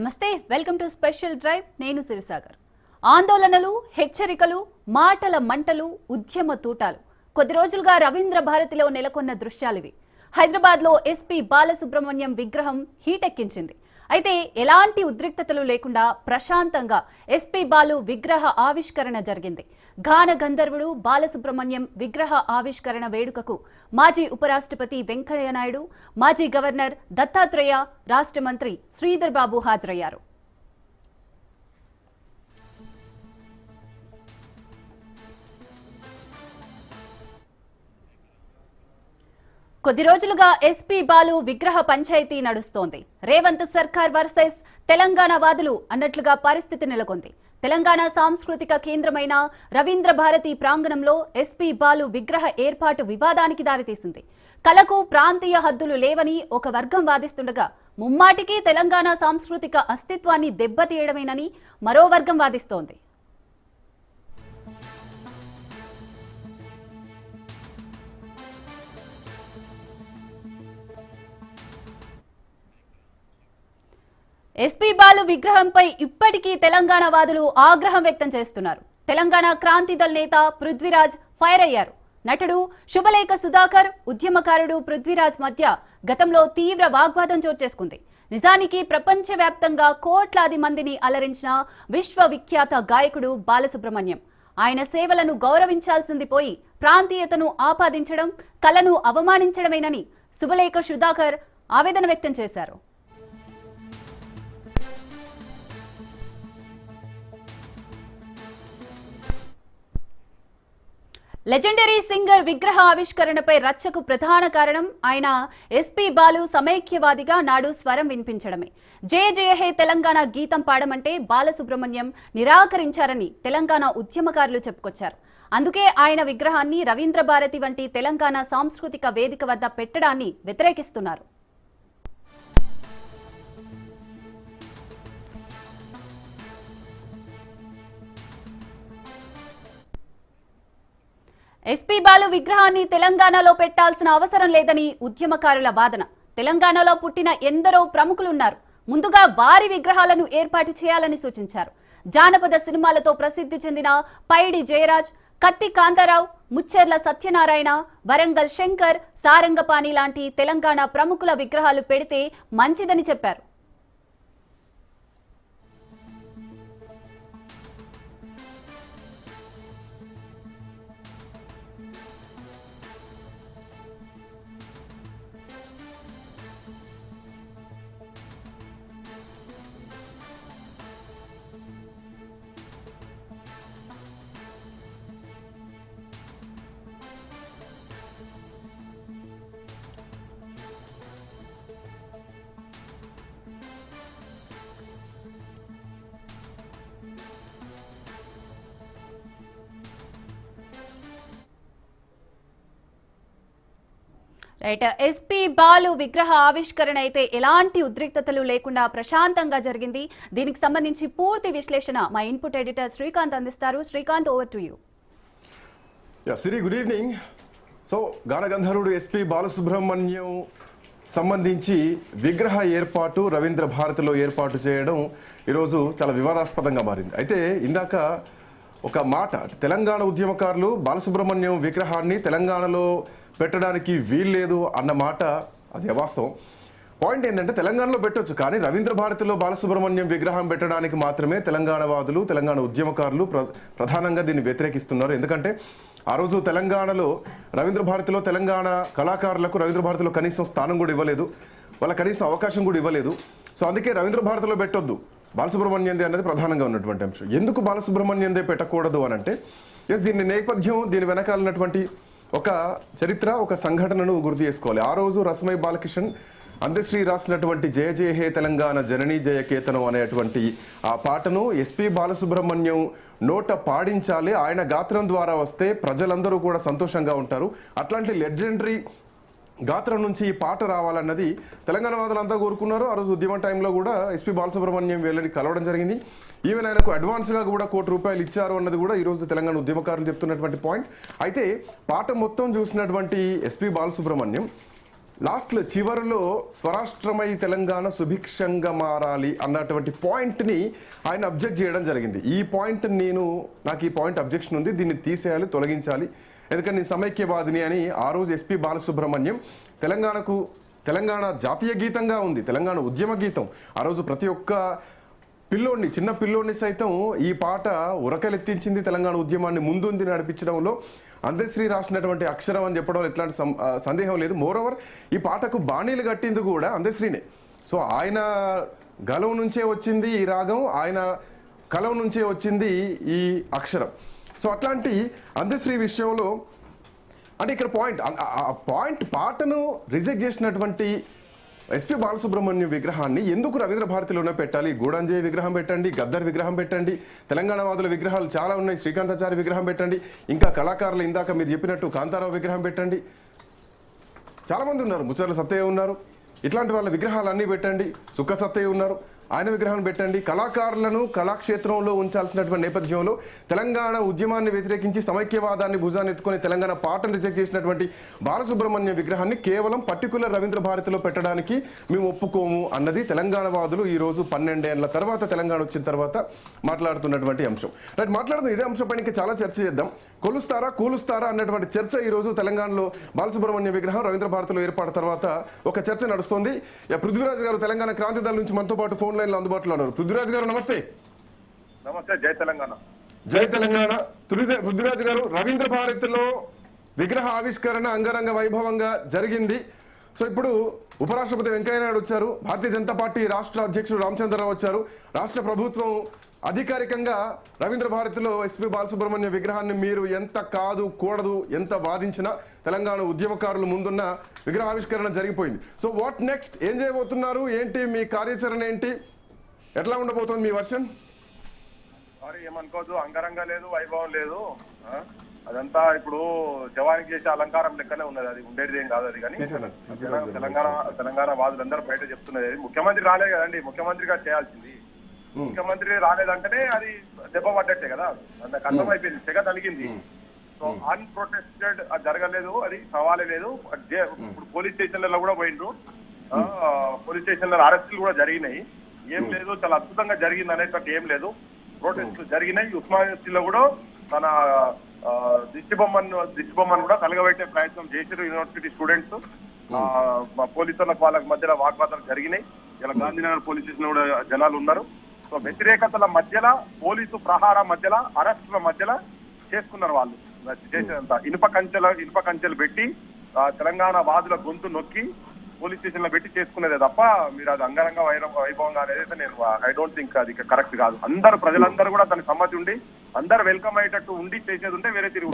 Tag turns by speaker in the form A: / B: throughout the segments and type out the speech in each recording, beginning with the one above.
A: నమస్తే welcome to special drive. నేను సిరిసాగర్. ఆందోళనలు హెచ్చరికలు మాటల మంటలు ఉద్యమ తూటాలు. కొద్ది రోజులుగా రవీంద్ర భారతిలో నెలకొన్న దృశ్యాలివి. హైదరాబాద్లో ఎస్పీ బాలసుబ్రహ్మణ్యం విగ్రహం హీటెక్కించింది. అయితే ఎలాంటి ఉద్రిక్తతలు లేకుండా ప్రశాంతంగా ఎస్పీ బాలు విగ్రహ ఆవిష్కరణ జరిగింది. గాన గంధర్వుడు బాలసుబ్రహ్మణ్యం విగ్రహ ఆవిష్కరణ వేడుకకు మాజీ ఉపరాష్ట్రపతి వెంకయ్య నాయుడు మాజీ గవర్నర్ దత్తాత్రేయ రాష్ట్ర మంత్రి శ్రీధర్ బాబు హాజరయ్యారు. కొద్ది రోజులుగా ఎస్పీ బాలు విగ్రహ పంచాయతీ నడుస్తోంది. రేవంత్ సర్కార్ వర్సెస్ తెలంగాణ వాదులు అన్నట్లుగా పరిస్థితి నెలకొంది. తెలంగాణ సాంస్కృతిక కేంద్రమైన రవీంద్ర భారతి ప్రాంగణంలో ఎస్పీ బాలు విగ్రహ ఏర్పాటు వివాదానికి దారితీసింది. కళకు ప్రాంతీయ హద్దులు లేవని ఒక వర్గం వాదిస్తుండగా ముమ్మాటికి తెలంగాణ సాంస్కృతిక అస్తిత్వాన్ని దెబ్బతీయడమేనని మరో వర్గం వాదిస్తోంది. ఎస్పీ బాలు విగ్రహంపై ఇప్పటికీ తెలంగాణ వాదులు ఆగ్రహం వ్యక్తం చేస్తున్నారు. తెలంగాణ క్రాంతిదళ్ నేత పృథ్వీరాజ్ ఫైర్ అయ్యారు. నటుడు శుభలేఖ సుధాకర్ ఉద్యమకారుడు పృథ్వీరాజ్ మధ్య గతంలో తీవ్ర వాగ్వాదం చోటు చేసుకుంది. నిజానికి ప్రపంచవ్యాప్తంగా కోట్లాది మందిని అలరించిన విశ్వవిఖ్యాత గాయకుడు బాలసుబ్రహ్మణ్యం. ఆయన సేవలను గౌరవించాల్సింది పోయి ప్రాంతీయతను ఆపాదించడం కళను అవమానించడమేనని శుభలేఖ సుధాకర్ ఆవేదన వ్యక్తం చేశారు. లెజెండరీ సింగర్ విగ్రహ ఆవిష్కరణపై రచ్చకు ప్రధాన కారణం ఆయన ఎస్పీ బాలు సమైక్యవాదిగా నాడు స్వరం వినిపించడమే. జయ జయ హే తెలంగాణ గీతం పాడమంటే బాలసుబ్రహ్మణ్యం నిరాకరించారని తెలంగాణ ఉద్యమకారులు చెప్పుకొచ్చారు. అందుకే ఆయన విగ్రహాన్ని రవీంద్ర భారతి వంటి తెలంగాణ సాంస్కృతిక వేదిక వద్ద పెట్టడాన్ని వ్యతిరేకిస్తున్నారు. ఎస్పీ బాలు విగ్రహాన్ని తెలంగాణలో పెట్టాల్సిన అవసరం లేదని ఉద్యమకారుల వాదన. తెలంగాణలో పుట్టిన ఎందరో ప్రముఖులున్నారు. ముందుగా వారి విగ్రహాలను ఏర్పాటు చేయాలని సూచించారు. జానపద సినిమాలతో ప్రసిద్ధి చెందిన పైడి జయరాజ్ కత్తి కాంతారావు ముచ్చెర్ల సత్యనారాయణ వరంగల్ శంకర్ సారంగపాణి లాంటి తెలంగాణ ప్రముఖుల విగ్రహాలు పెడితే మంచిదని చెప్పారు. రైట్ ఎస్పీ బాలు విగ్రహ ఆవిష్కరణ అయితే ఎలాంటి ఉద్రిక్తతలు లేకుండా ప్రశాంతంగా జరిగింది. దీనికి సంబంధించి పూర్తి విశ్లేషణ మా ఇన్పుట్ ఎడిటర్ శ్రీకాంత్ అందిస్తారు. Srikanth over to you
B: Siri good evening so గానగంధర్వుడు SP Balasubrahmanyam సంబంధించి విగ్రహ ఏర్పాటు రవీంద్ర భారతిలో ఏర్పాటు చేయడం ఈరోజు చాలా వివాదాస్పదంగా మారింది. అయితే ఇందాక ఒక మాట తెలంగాణ ఉద్యమకారులు బాలసుబ్రహ్మణ్యం విగ్రహాన్ని తెలంగాణలో పెట్టడానికి వీల్లేదు అన్న మాట అది అవాస్తవం. పాయింట్ ఏంటంటే తెలంగాణలో పెట్టొచ్చు కానీ రవీంద్ర భారతిలో బాలసుబ్రహ్మణ్యం విగ్రహం పెట్టడానికి మాత్రమే తెలంగాణ వాదులు తెలంగాణ ఉద్యమకారులు ప్ర ప్రధానంగా దీన్ని వ్యతిరేకిస్తున్నారు. ఎందుకంటే ఆ రోజు తెలంగాణలో రవీంద్ర భారతిలో తెలంగాణ కళాకారులకు రవీంద్ర భారతిలో కనీసం స్థానం కూడా ఇవ్వలేదు. వాళ్ళ కనీసం అవకాశం కూడా ఇవ్వలేదు. సో అందుకే రవీంద్ర భారతిలో పెట్టొద్దు. బాలసుబ్రహ్మణ్యందే అనేది ప్రధానంగా ఉన్నటువంటి అంశం. ఎందుకు బాలసుబ్రహ్మణ్యందే పెట్టకూడదు అని అంటే ఎస్ దీని నేపథ్యం దీని వెనకాలన్నటువంటి ఒక చరిత్ర ఒక సంఘటనను గుర్తు చేసుకోవాలి. ఆ రోజు రసమై బాలకిషన్ అందశ్రీ రాసినటువంటి జయ జయ హే తెలంగాణ జననీ జయ కేతనం అనేటువంటి ఆ పాటను ఎస్పి బాలసుబ్రహ్మణ్యం నోట పాడించాలి. ఆయన గాత్రం ద్వారా వస్తే ప్రజలందరూ కూడా సంతోషంగా ఉంటారు. అట్లాంటి లెజెండరీ గాత్రం నుంచి ఈ పాట రావాలన్నది తెలంగాణ వాదులంతా కోరుకున్నారు. ఆ రోజు ఉద్యమం టైంలో కూడా ఎస్పీ బాలసుబ్రహ్మణ్యం వీళ్ళని కలవడం జరిగింది. ఈవెన్ ఆయనకు అడ్వాన్స్గా కూడా కోటి రూపాయలు ఇచ్చారు అన్నది కూడా ఈరోజు తెలంగాణ ఉద్యమకారులు చెప్తున్నటువంటి పాయింట్. అయితే పాట మొత్తం చూసినటువంటి ఎస్పీ బాలసుబ్రహ్మణ్యం లాస్ట్లో చివరిలో స్వరాష్ట్రమై తెలంగాణ సుభిక్షంగా మారాలి అన్నటువంటి పాయింట్ని ఆయన అబ్జెక్ట్ చేయడం జరిగింది. ఈ పాయింట్ నేను నాకు ఈ పాయింట్ అబ్జెక్షన్ ఉంది. దీన్ని తీసేయాలి తొలగించాలి. ఎందుకంటే నేను సమైక్యవాదిని అని ఆ రోజు ఎస్పి బాలసుబ్రహ్మణ్యం తెలంగాణకు తెలంగాణ జాతీయ గీతంగా ఉంది తెలంగాణ ఉద్యమ గీతం. ఆ రోజు ప్రతి ఒక్క పిల్లోడిని చిన్న పిల్లోడిని సైతం ఈ పాట ఉరకలెత్తించింది తెలంగాణ ఉద్యమాన్ని ముందుంది నడిపించడంలో. అందశ్రీ రాసినటువంటి అక్షరం అని చెప్పడం ఎట్లాంటి సందేహం లేదు. మోరోవర్ ఈ పాటకు బాణీలు కట్టింది కూడా అందశ్రీనే. సో ఆయన గలం నుంచే వచ్చింది ఈ రాగం ఆయన కలం నుంచే వచ్చింది ఈ అక్షరం. సో అట్లాంటి అందశ్రీ విషయంలో అంటే ఇక్కడ పాయింట్ పాయింట్ పాటను రిజెక్ట్ చేసినటువంటి ఎస్పి బాలసుబ్రహ్మణ్యం విగ్రహాన్ని ఎందుకు రవీంద్ర భారతిలోనే పెట్టాలి? గూడంజయ విగ్రహం పెట్టండి గద్దర్ విగ్రహం పెట్టండి తెలంగాణ వాదుల విగ్రహాలు చాలా ఉన్నాయి శ్రీకాంతాచారి విగ్రహం పెట్టండి ఇంకా కళాకారులు ఇందాక మీరు చెప్పినట్టు కాంతారావు విగ్రహం పెట్టండి. చాలామంది ఉన్నారు ముచ్చర్ల సత్తయ్య ఉన్నారు ఇట్లాంటి వాళ్ళ విగ్రహాలు అన్నీ పెట్టండి సుఖ సత్తయ్య ఉన్నారు. ఆయన విగ్రహం పెట్టండి. కళాకారులను కళాక్షేత్రంలో ఉంచాల్సినటువంటి నేపథ్యంలో తెలంగాణ ఉద్యమాన్ని వ్యతిరేకించి సమైక్యవాదాన్ని భుజాన్ని ఎత్తుకొని తెలంగాణ పాటను రిజెక్ట్ చేసినటువంటి బాలసుబ్రహ్మణ్యం విగ్రహాన్ని కేవలం పర్టికులర్ రవీంద్ర భారతిలో పెట్టడానికి మేము ఒప్పుకోము అన్నది తెలంగాణ వాదులు ఈరోజు పన్నెండేళ్ళ తర్వాత తెలంగాణ వచ్చిన తర్వాత మాట్లాడుతున్నటువంటి అంశం. రైట్ మాట్లాడుతున్న ఇదే అంశం పైన చాలా చర్చ చేద్దాం. కొలుస్తారా కూలుస్తారా అన్నటువంటి చర్చ ఈ రోజు తెలంగాణలో బాలసుబ్రహ్మణ్యం విగ్రహం రవీంద్ర భారతిలో ఏర్పాటు తర్వాత ఒక చర్చ నడుస్తుంది. యా, పృథ్వీరాజ్ గారు తెలంగాణ క్రాంతి దళ నుంచి మనతో పాటు ఫోన్ లైన్లో అందుబాటులో ఉన్నారు. పృథ్వీరాజ్ గారు నమస్తే.
C: నమస్తే జై తెలంగాణ.
B: జై తెలంగాణ. పృథ్వీ- పృథ్వీరాజ్ గారు రవీంద్ర భారతిలో విగ్రహ ఆవిష్కరణ అంగరంగ వైభవంగా జరిగింది. సో ఇప్పుడు ఉపరాష్ట్రపతి వెంకయ్యనాయుడు వచ్చారు. భారతీయ జనతా పార్టీ రాష్ట్ర అధ్యక్షుడు రామచంద్రరావు వచ్చారు. రాష్ట్ర ప్రభుత్వం అధికారికంగా రవీంద్ర భారతిలో ఎస్పి బాలసుబ్రహ్మణ్య విగ్రహాన్ని మీరు ఎంత కాదు కూడదు ఎంత వాదించినా తెలంగాణ ఉద్యమకారులు ముందున్న విగ్రహావిష్కరణ జరిగిపోయింది. So what next? ఏం చేయబోతున్నారు? ఏంటి మీ కార్యాచరణ ఏంటి? ఎట్లా ఉండబోతోంది మీ వర్షన్?
C: సారీ ఏమనుకోవద్దు. అంగరంగ లేదు వైభవం లేదు? అదంతా ఇప్పుడు జవానికి చేసే అలంకారం లెక్కనే ఉన్నది. అది ఉండేది ఏం కాదు అది కానీ. తెలంగాణ తెలంగాణ వాదులందరూ బయట చెప్తున్నది అది. ముఖ్యమంత్రి రాలే కదండి. ముఖ్యమంత్రిగా చేయాల్సింది. ముఖ్యమంత్రి రాలేదంటేనే అది దెబ్బ పడ్డట్టే కదా. నాకు అర్థమైపోయింది తెగ తలిగింది. సో అన్ప్రొటెస్టెడ్ అది జరగలేదు. అది సవాలే లేదు. ఇప్పుడు పోలీస్ స్టేషన్లలో కూడా పోయిండ్రు. ఆ, పోలీస్ స్టేషన్లలో అరెస్టులు కూడా జరిగినాయి. ఏం లేదు చాలా అద్భుతంగా జరిగింది అనేటువంటి ఏం లేదు. ప్రొటెస్ట్ జరిగినాయి. ఉస్మాన్ యూనివర్సిటీలో కూడా తన దిష్టి బొమ్మను దిష్టి బొమ్మను కూడా కలగబెట్టే ప్రయత్నం చేశారు యూనివర్సిటీ స్టూడెంట్స్. మా పోలీసులకు వాళ్ళకి మధ్యలో వాగ్వాదాలు జరిగినాయి. ఇలా గాంధీనగర్ పోలీస్ స్టేషన్ కూడా జనాలు ఉన్నారు. సో వ్యతిరేకతల మధ్యలో పోలీసు ప్రహార మధ్యలో అరెస్టుల మధ్యలో చేసుకున్నారు వాళ్ళు. చేసేదంతా ఇనుప కంచెల ఇనుప కంచెలు పెట్టి తెలంగాణ వాదుల గొంతు నొక్కి పోలీస్ స్టేషన్లో పెట్టి చేసుకునేదే తప్ప మీరు అది అంగరంగ వైభవంగా అనేది నేను ఐ డోంట్ థింక్ అది కరెక్ట్ కాదు. అందరు ప్రజలందరూ కూడా దానికి సమ్మతి ఉండి అందరు వెల్కమ్ అయ్యేటట్టు ఉండి చేసేది ఉంటే వేరే తిరిగి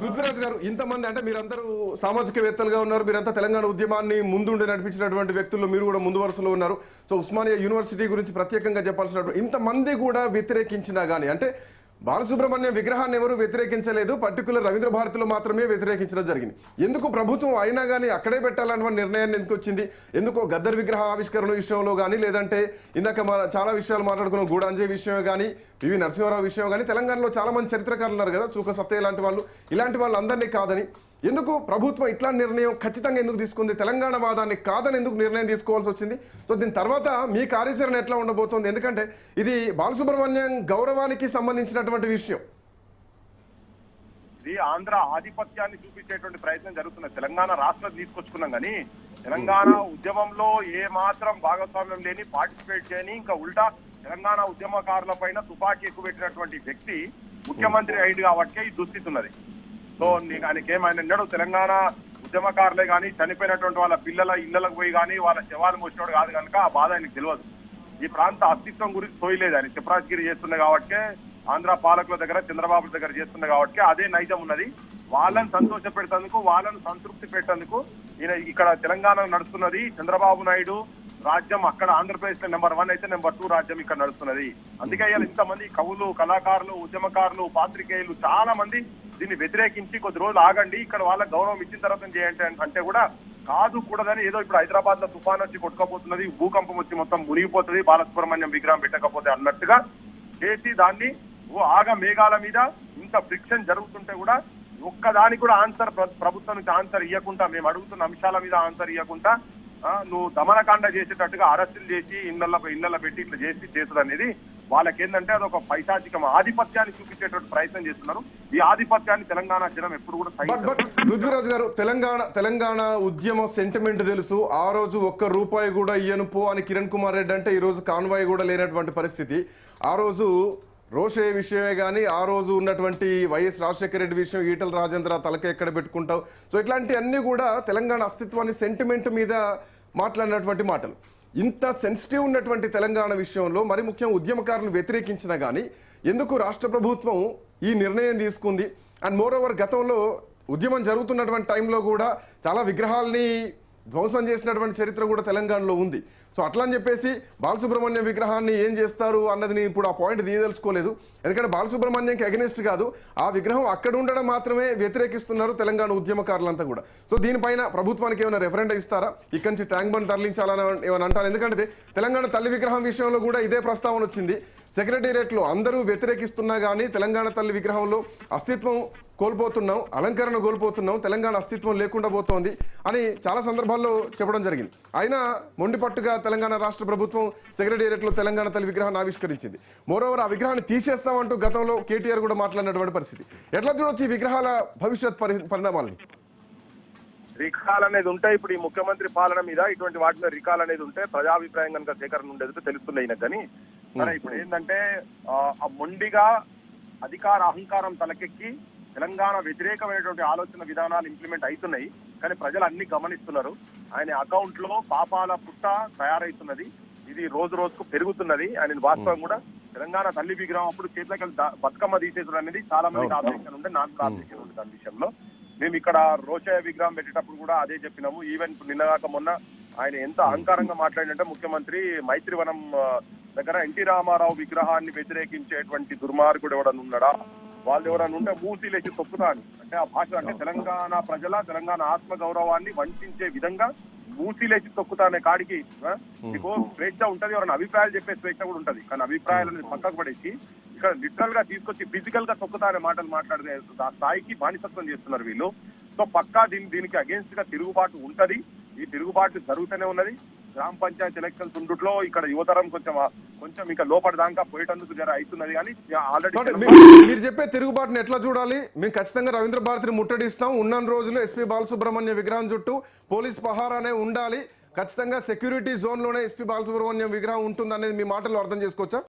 B: పృథ్వీరాజ్ గారు ఇంతమంది అంటే మీరందరూ సామాజికవేత్తలుగా ఉన్నారు మీరంతా తెలంగాణ ఉద్యమాన్ని ముందుండి నడిపించినటువంటి వ్యక్తులు మీరు కూడా ముందు వరుసలో ఉన్నారు. సో ఉస్మానియా యూనివర్సిటీ గురించి ప్రత్యేకంగా చెప్పాల్సినటువంటి ఇంతమంది కూడా వ్యతిరేకించినా కానీ అంటే బాలసుబ్రహ్మణ్యం విగ్రహాన్ని ఎవరు వ్యతిరేకించలేదు. పర్టికులర్ రవీంద్ర భారతిలో మాత్రమే వ్యతిరేకించడం జరిగింది. ఎందుకు ప్రభుత్వం అయినా కానీ అక్కడే పెట్టాలన్న నిర్ణయాన్ని ఎందుకు వచ్చింది? ఎందుకో గద్దర్ విగ్రహ ఆవిష్కరణ విషయంలో కానీ లేదంటే ఇందాక చాలా విషయాలు మాట్లాడుకున్న గూడాంజే విషయమే కానీ పివి నరసింహారావు విషయం కానీ తెలంగాణలో చాలా మంది చరిత్రకారులు ఉన్నారు కదా చూక సత్య ఇలాంటి వాళ్ళు. ఇలాంటి వాళ్ళు అందరినీ కాదని ఎందుకు ప్రభుత్వం ఇట్లాంటి నిర్ణయం ఖచ్చితంగా ఎందుకు తీసుకుంది? తెలంగాణ వాదాన్ని కాదని ఎందుకు నిర్ణయం తీసుకోవాల్సి వచ్చింది? సో దీని తర్వాత మీ కార్యాచరణ ఎట్లా ఉండబోతోంది? ఎందుకంటే ఇది బాలసుబ్రహ్మణ్యం గౌరవానికి సంబంధించినటువంటి విషయం.
C: ఇది ఆంధ్ర ఆధిపత్యాన్ని చూపించేటువంటి ప్రయత్నం జరుగుతున్నది. తెలంగాణ రాష్ట్రం తీసుకొచ్చుకున్నాం కానీ తెలంగాణ ఉద్యమంలో ఏ మాత్రం భాగస్వామ్యం లేని పార్టిసిపేట్ చేయని ఇంకా ఉల్టా తెలంగాణ ఉద్యమకారుల పైన తుపాకీ ఎక్కువ పెట్టినటువంటి వ్యక్తి ముఖ్యమంత్రి అయింది కాబట్టి ఈ దుస్థితి ఉన్నది. సో నీకు ఆయనకి ఏమైనా అన్నాడు తెలంగాణ ఉద్యమకారులే కానీ చనిపోయినటువంటి వాళ్ళ పిల్లల ఇళ్ళకు పోయి కానీ వాళ్ళ శవాలు మోసినోడు కాదు కనుక ఆ బాధ ఆయనకు తెలియదు ఈ ప్రాంత అస్తిత్వం గురించి తోయలేదు ఆయన. చిప్రాజ్గిరి చేస్తున్న కాబట్టి ఆంధ్ర పాలకుల దగ్గర చంద్రబాబు దగ్గర చేస్తున్న కాబట్టి అదే నైజం ఉన్నది. వాళ్ళని సంతోష పెడతందుకు వాళ్ళని సంతృప్తి పెట్టేందుకు ఈయన ఇక్కడ తెలంగాణ నడుస్తున్నది. చంద్రబాబు నాయుడు రాజ్యం అక్కడ ఆంధ్రప్రదేశ్లో నెంబర్ వన్ అయితే నెంబర్ టూ రాజ్యం ఇక్కడ నడుస్తున్నది. అందుకే ఇంతమంది కవులు కళాకారులు ఉద్యమకారులు పాత్రికేయులు చాలా మంది దీన్ని వ్యతిరేకించి కొద్ది రోజులు ఆగండి ఇక్కడ వాళ్ళకి గౌరవం ఇచ్చిన తర్వాత చేయండి అంటే కూడా కాదు కూడదని ఏదో ఇప్పుడు హైదరాబాద్లో తుఫాన్ వచ్చి కొట్టుకోపోతున్నది భూకంపం వచ్చి మొత్తం మునిగిపోతుంది బాలసుబ్రహ్మణ్యం విగ్రహం పెట్టకపోతే అన్నట్టుగా చేసి దాన్ని ఓ ఆగ మేఘాల మీద ఇంత ఫ్రిక్షన్ జరుగుతుంటే కూడా ఒక్కదానికి కూడా ఆన్సర్ ప్రభుత్వం నుంచి ఆన్సర్ ఇవ్వకుండా మేము అడుగుతున్న అంశాల మీద ఆన్సర్ ఇవ్వకుండా నువ్వు దమనకాండ చేసేటట్టుగా అరెస్టులు చేసి ఇళ్ళ ఇళ్ళ పెట్టి ఇట్లా చేసి చేస్తుంది అనేది వాళ్ళకి ఏంటంటే అది ఒక పైశాచికం ఆధిపత్యాన్ని చూపించేటువంటి ప్రయత్నం చేస్తున్నారు. ఈ ఆధిపత్యాన్ని తెలంగాణ జనం ఎప్పుడు కూడా.
B: పృథ్వీరాజ్ గారు తెలంగాణ తెలంగాణ ఉద్యమ సెంటిమెంట్ తెలుసు. ఆ రోజు ఒక్క రూపాయి కూడా ఇయ్యను పో అని కిరణ్ కుమార్ రెడ్డి అంటే ఈ రోజు కాన్వాయ్ కూడా లేనటువంటి పరిస్థితి. ఆ రోజు రోషే విషయమే కానీ ఆ రోజు ఉన్నటువంటి వైఎస్ రాజశేఖర రెడ్డి విషయం ఈటల రాజేంద్ర తలక ఎక్కడ పెట్టుకుంటావు? సో ఇట్లాంటి అన్ని కూడా తెలంగాణ అస్తిత్వాన్ని సెంటిమెంట్ మీద మాట్లాడినటువంటి మాటలు. ఇంత సెన్సిటివ్ ఉన్నటువంటి తెలంగాణ విషయంలో మరి ముఖ్యం ఉద్యమకారులు వ్యతిరేకించినా కానీ ఎందుకు రాష్ట్ర ప్రభుత్వం ఈ నిర్ణయం తీసుకుంది? అండ్ మోర్ ఓవర్ గతంలో ఉద్యమం జరుగుతున్నటువంటి టైంలో కూడా చాలా విగ్రహాల్ని ధ్వంసం చేసినటువంటి చరిత్ర కూడా తెలంగాణలో ఉంది. సో అట్లా అని చెప్పేసి బాలసుబ్రహ్మణ్యం విగ్రహాన్ని ఏం చేస్తారు అన్నది నేను ఇప్పుడు ఆ పాయింట్ తీయదలుచుకోలేదు. ఎందుకంటే బాలసుబ్రహ్మణ్యంకి అగెనిస్ట్ కాదు ఆ విగ్రహం అక్కడ ఉండడం మాత్రమే వ్యతిరేకిస్తున్నారు తెలంగాణ ఉద్యమకారులంతా కూడా. సో దీనిపైన ప్రభుత్వానికి ఏమైనా రెఫరెండ్ ఇస్తారా? ఇక్కడి నుంచి ట్యాంక్ బండ్ తరలించాలని ఏమైనా అంటారు? ఎందుకంటే తెలంగాణ తల్లి విగ్రహం విషయంలో కూడా ఇదే ప్రస్తావన వచ్చింది. సెక్రటేరియట్లో అందరూ వ్యతిరేకిస్తున్నా కానీ తెలంగాణ తల్లి విగ్రహంలో అస్తిత్వం కోల్పోతున్నాం అలంకరణ కోల్పోతున్నాం తెలంగాణ అస్తిత్వం లేకుండా పోతోంది అని చాలా సందర్భాల్లో చెప్పడం జరిగింది. అయినా మొండిపట్టుగా తెలంగాణ రాష్ట్ర ప్రభుత్వం సెక్రటేరియట్లో తెలంగాణ తల్లి విగ్రహాన్ని ఆవిష్కరించింది. మోరోవర్ ఆ విగ్రహాన్ని తీసేస్తామంటూ గతంలో కేటీఆర్ కూడా మాట్లాడినటువంటి పరిస్థితి. ఎట్లా చూడొచ్చు ఈ విగ్రహాల భవిష్యత్ పరి పరిణామాలని?
C: రికాల్ అనేది ఉంటే ఇప్పుడు ఈ ముఖ్యమంత్రి పాలన మీద ఇటువంటి వాటి మీద రికాల్ అనేది ఉంటే ప్రజాభిప్రాయం కనుక సేకరణ ఉండేది తెలుస్తుంది ఈయనకు కానీ. సరే ఇప్పుడు ఏంటంటే ఆ, ఆ మొండిగా అధికార అహంకారం తలకెక్కి తెలంగాణ వ్యతిరేకమైనటువంటి ఆలోచన విధానాలు ఇంప్లిమెంట్ అవుతున్నాయి. కానీ ప్రజలు అన్ని గమనిస్తున్నారు. ఆయన అకౌంట్లో పాపాల పుట్ట తయారైతున్నది. ఇది రోజు రోజుకు పెరుగుతున్నది. ఆయన వాస్తవం కూడా తెలంగాణ తల్లి విగ్రహం అప్పుడు చేతులకి బతుకమ్మ తీసేయడం అనేది చాలా మందికి
B: అవును.
C: ఆబ్జెక్షన్ ఉండే నాకు ఆబ్జెక్షన్ ఉంది దాని విషయంలో. మేము ఇక్కడ రోషయ్య విగ్రహం పెట్టేటప్పుడు కూడా అదే చెప్పినాము. ఈవెన్ నిన్నగాక మొన్న ఆయన ఎంత అహంకారంగా మాట్లాడినంటే ముఖ్యమంత్రి మైత్రివనం దగ్గర ఎన్టీ రామారావు విగ్రహాన్ని వ్యతిరేకించేటువంటి దుర్మార్గుడు ఎవడన్నా ఉన్నాడా వాళ్ళు ఎవరైనా ఉంటే మూసీలేసి తొక్కుతా అని అంటే ఆ భాష అంటే తెలంగాణ ప్రజల తెలంగాణ ఆత్మ గౌరవాన్ని వంచే విధంగా మూసీలేసి తొక్కుతా అనే కాడికి మీకు స్వేచ్ఛ ఉంటది ఎవరైనా అభిప్రాయాలు చెప్పే స్వేచ్ఛ కూడా ఉంటది. కానీ అభిప్రాయాలు అనేది పక్కకు పడేసి ఇక్కడ లిటరల్గా తీసుకొచ్చి ఫిజికల్గా తొక్కుతా అనే మాటలు మాట్లాడే ఆ స్థాయికి బానిసత్వం చేస్తున్నారు వీళ్ళు. సో పక్కా దీని దీనికి అగేన్స్ట్గా తిరుగుబాటు ఉంటది. ఈ తిరుగుబాటు జరుగుతూనే ఉన్నది. గ్రామ పంచాయతీ ఎలక్షన్స్ ఉండుట్లో ఇక్కడ యువతరం కొంచెం కొంచెం ఇంకా లోపల దాకా పోయేటందుకు జర అవుతున్నది కానీ ఆల్రెడీ
B: మీరు చెప్పే తిరుగుబాటుని ఎట్లా చూడాలి? మేము ఖచ్చితంగా రవీంద్ర భారతిని ముట్టడిస్తాం. ఉన్న రోజులు ఎస్పీ బాలసుబ్రహ్మణ్య విగ్రహం చుట్టూ పోలీస్ పహారానే ఉండాలి. ఖచ్చితంగా సెక్యూరిటీ జోన్లోనే ఎస్పీ బాలసుబ్రహ్మణ్యం విగ్రహం ఉంటుంది అనేది మీ మాటల్లో అర్థం చేసుకోవచ్చా?